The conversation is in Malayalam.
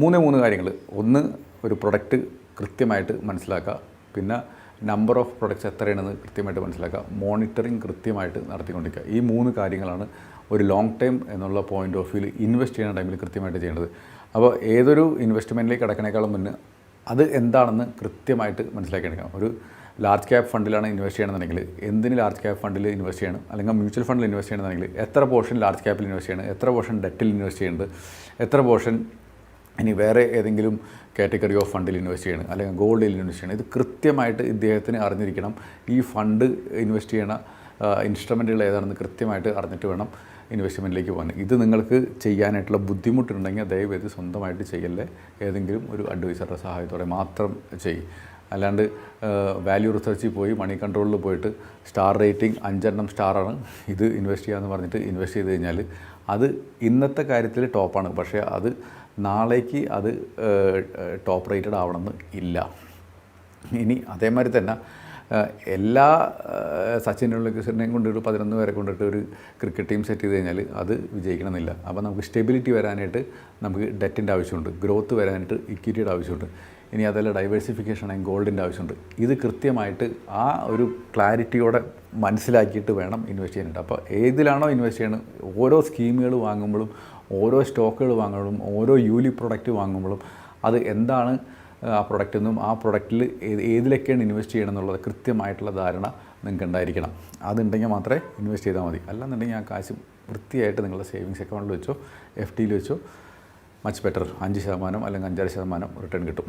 മൂന്ന് മൂന്ന് കാര്യങ്ങൾ. ഒന്ന് ഒരു പ്രൊഡക്റ്റ് കൃത്യമായിട്ട് മനസ്സിലാക്കുക. പിന്നെ നമ്പർ ഓഫ് പ്രൊഡക്ട്സ് എത്രയാണെന്ന് കൃത്യമായിട്ട് മനസ്സിലാക്കുക. മോണിറ്ററിങ് കൃത്യമായിട്ട് നടത്തിക്കൊണ്ടിരിക്കുക. ഈ മൂന്ന് കാര്യങ്ങളാണ് ഒരു ലോങ് ടൈം എന്നുള്ള പോയിന്റ് ഓഫ് വ്യൂവിൽ ഇൻവെസ്റ്റ് ചെയ്യുന്ന ടൈമിൽ കൃത്യമായിട്ട് ചെയ്യേണ്ടത്. അപ്പോൾ ഏതൊരു ഇൻവെസ്റ്റ്മെന്റിലേക്ക് കിടക്കണേക്കാളും മുന്നേ അത് എന്താണെന്ന് കൃത്യമായിട്ട് മനസ്സിലാക്കിയെടുക്കണം. ഒരു ലാർജ് ക്യാപ് ഫണ്ടിലാണ് ഇൻവെസ്റ്റ് ചെയ്യണമെന്നുണ്ടെങ്കിൽ എന്തിന് ലാർജ് ക്യാപ് ഫണ്ടിൽ ഇൻവെസ്റ്റ് ചെയ്യണം? അല്ലെങ്കിൽ മ്യൂച്വൽ ഫണ്ടിൽ ഇൻവെസ്റ്റ് ചെയ്യണമെന്നുണ്ടെങ്കിൽ എത്ര പോർഷൻ ലാർജ് ക്യാപ്പിൽ ഇൻവെസ്റ്റ് ചെയ്യണം? എത്ര പോർഷൻ ഡെറ്റിൽ ഇൻവെസ്റ്റ് ചെയ്യേണ്ടത്? എത്ര പോർഷൻ ഇനി വേറെ ഏതെങ്കിലും കാറ്റഗറി ഓഫ് ഫണ്ടിൽ ഇൻവെസ്റ്റ് ചെയ്യണം അല്ലെങ്കിൽ ഗോൾഡിൽ ഇൻവെസ്റ്റ് ചെയ്യണം. ഇത് കൃത്യമായിട്ട് ഇദ്ദേഹത്തിന് അറിഞ്ഞിരിക്കണം. ഈ ഫണ്ട് ഇൻവെസ്റ്റ് ചെയ്യണ ഇൻസ്ട്രുമെന്റുകൾ ഏതാണെന്ന് കൃത്യമായിട്ട് അറിഞ്ഞിട്ട് വേണം ഇൻവെസ്റ്റ്മെന്റിലേക്ക് പോകാൻ. ഇത് നിങ്ങൾക്ക് ചെയ്യാനായിട്ടുള്ള ബുദ്ധിമുട്ടുണ്ടെങ്കിൽ ദയവേത് സ്വന്തമായിട്ട് ചെയ്യല്ലേ. ഏതെങ്കിലും ഒരു അഡ്വൈസറുടെ സഹായത്തോടെ മാത്രം ചെയ്യും. അല്ലാണ്ട് വാല്യൂ റിസർച്ചിൽ പോയി മണി കൺട്രോളിൽ പോയിട്ട് സ്റ്റാർ റേറ്റിംഗ് അഞ്ചെണ്ണം സ്റ്റാറാണ് ഇത് ഇൻവെസ്റ്റ് ചെയ്യാമെന്ന് പറഞ്ഞിട്ട് ഇൻവെസ്റ്റ് ചെയ്ത് കഴിഞ്ഞാൽ അത് ഇന്നത്തെ കാര്യത്തിൽ ടോപ്പാണ് പക്ഷേ അത് നാളേക്ക് അത് ടോപ്പ് റേറ്റഡ് ആവണമെന്ന് ഇല്ല. ഇനി അതേമാതിരി തന്നെ എല്ലാ സച്ചിൻ കൊണ്ട് ഒരു പതിനൊന്ന് പേരെ കൊണ്ടിട്ട് ഒരു ക്രിക്കറ്റ് ടീം സെറ്റ് ചെയ്ത് കഴിഞ്ഞാൽ അത് വിജയിക്കണമെന്നില്ല. അപ്പോൾ നമുക്ക് സ്റ്റെബിലിറ്റി വരാനായിട്ട് നമുക്ക് ഡെറ്റിന്റെ ആവശ്യമുണ്ട്. ഗ്രോത്ത് വരാനായിട്ട് ഇക്വിറ്റിയുടെ ആവശ്യമുണ്ട്. ഇനി അതല്ല ഡൈവേഴ്സിഫിക്കേഷൻ ആണെങ്കിൽ ഗോൾഡിന്റെ ആവശ്യമുണ്ട്. ഇത് കൃത്യമായിട്ട് ആ ഒരു ക്ലാരിറ്റിയോടെ മനസ്സിലാക്കിയിട്ട് വേണം ഇൻവെസ്റ്റ് ചെയ്യാനായിട്ട്. അപ്പോൾ ഏതിലാണോ ഇൻവെസ്റ്റ് ചെയ്യണം ഓരോ സ്കീമുകൾ വാങ്ങുമ്പോഴും ഓരോ സ്റ്റോക്കുകൾ വാങ്ങുമ്പോഴും ഓരോ യൂലി പ്രൊഡക്റ്റ് വാങ്ങുമ്പോഴും അത് എന്താണ് ആ പ്രൊഡക്റ്റ് എന്നും ആ പ്രൊഡക്റ്റിൽ ഏതിലൊക്കെയാണ് ഇൻവെസ്റ്റ് ചെയ്യണം എന്നുള്ളത് കൃത്യമായിട്ടുള്ള ധാരണ നിങ്ങൾക്ക് ഉണ്ടായിരിക്കണം. അതുണ്ടെങ്കിൽ മാത്രമേ ഇൻവെസ്റ്റ് ചെയ്താൽ മതി. അല്ലാന്നുണ്ടെങ്കിൽ ആ കാശ് വൃത്തിയായിട്ട് നിങ്ങളുടെ സേവിങ്സ് അക്കൗണ്ടിൽ വെച്ചോ എഫ് ഡിയിൽ വെച്ചോ മച്ച് ബെറ്റർ അഞ്ച് ശതമാനം അല്ലെങ്കിൽ അഞ്ചര ശതമാനം റിട്ടേൺ കിട്ടും.